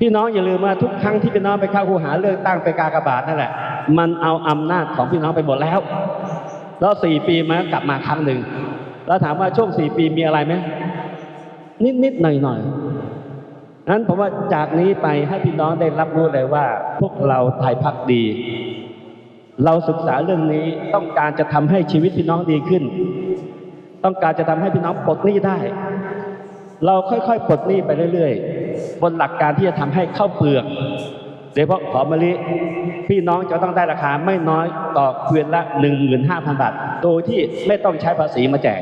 พี่น้องอย่าลืมว่าทุกครั้งที่พี่น้องไปเข้าคูหาเลือกตั้งไปกากบาทนั่นแหละ มันเอาอำนาจของพี่น้องไปหมดแล้ว แล้วสี่ปีมันกลับมาครั้งหนึ่งแล้วถามว่าช่วงสี่ปีมีอะไรไหมนิดนิดๆหน่อยหน่อยๆนั้นผมว่าจากนี้ไปให้พี่น้องได้รับรู้เลยว่า พวกเราไทยพักดี เราศึกษาเรื่องนี้ต้องการจะทำให้ชีวิตพี่น้องดีขึ้น ต้องการจะทำให้พี่น้องปลดหนี้ได้ เราค่อยๆปลดหนี้ไปเรื่อยๆ บนหลักการที่จะทำให้ข้าวเปลือกโดยเฉพาะหอมมะลิพี่น้องจะต้องได้ราคาไม่น้อยต่อเกวียนละ 15,000 บาท โดยที่ไม่ต้องใช้ภาษีมาแจก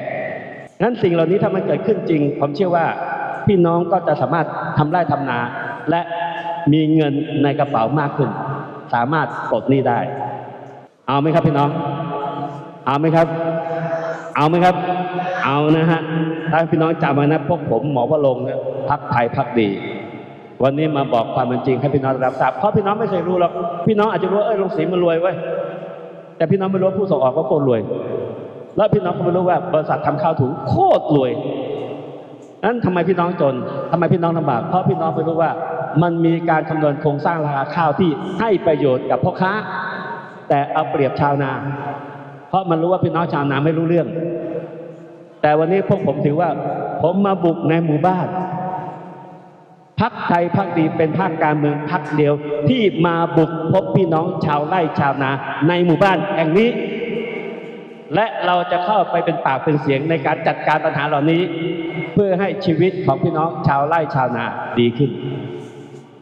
งั้นสิ่งเหล่านี้ถ้ามันเกิดขึ้นจริง ผมเชื่อว่าพี่น้องก็จะสามารถทำไร่ทำนา และมีเงินในกระเป๋ามากขึ้น สามารถปลดหนี้ได้ เอาไหมครับพี่น้อง เอาไหมครับ เอาไหมครับ เอานะฮะถ้าพี่น้องจำไว้นะพวกผมหมอวรงค์เนี่ยพักไทยพักดี วันนี้มาบอกความเป็นจริงให้พี่น้องรับทราบเพราะพี่น้องไม่เคยรู้หรอกพี่น้องอาจจะรู้เอ้ยลงสีมันรวยเว้ยแต่พี่น้องไม่รู้ผู้ส่งออกก็โคตรรวย แล้วพี่น้องก็ไม่รู้ว่าบริษัททำข้าวถุงโคตรรวยนั้นทำไมพี่น้องจนทำไมพี่น้องลำบากเพราะพี่น้องไม่รู้ว่า มันมีการคำนวณโครงสร้างราคาข้าวที่ให้ประโยชน์กับพ่อค้า แต่เอาเปรียบชาวนา เพราะมันรู้ว่าพี่น้องชาวนาไม่รู้เรื่อง แต่วันนี้พวกผมถือว่า ผมมาบุกในหมู่บ้าน พักไทยพักดีเป็นพรรคการเมืองพักเดียวที่มาบุกพบพี่น้องชาวไร่ชาวนาในหมู่บ้านแห่งนี้ และเราจะเข้าไปเป็นปากเป็นเสียงในการจัดการปัญหาเหล่านี้ เพื่อให้ชีวิตของพี่น้องชาวไร่ชาวนาดีขึ้น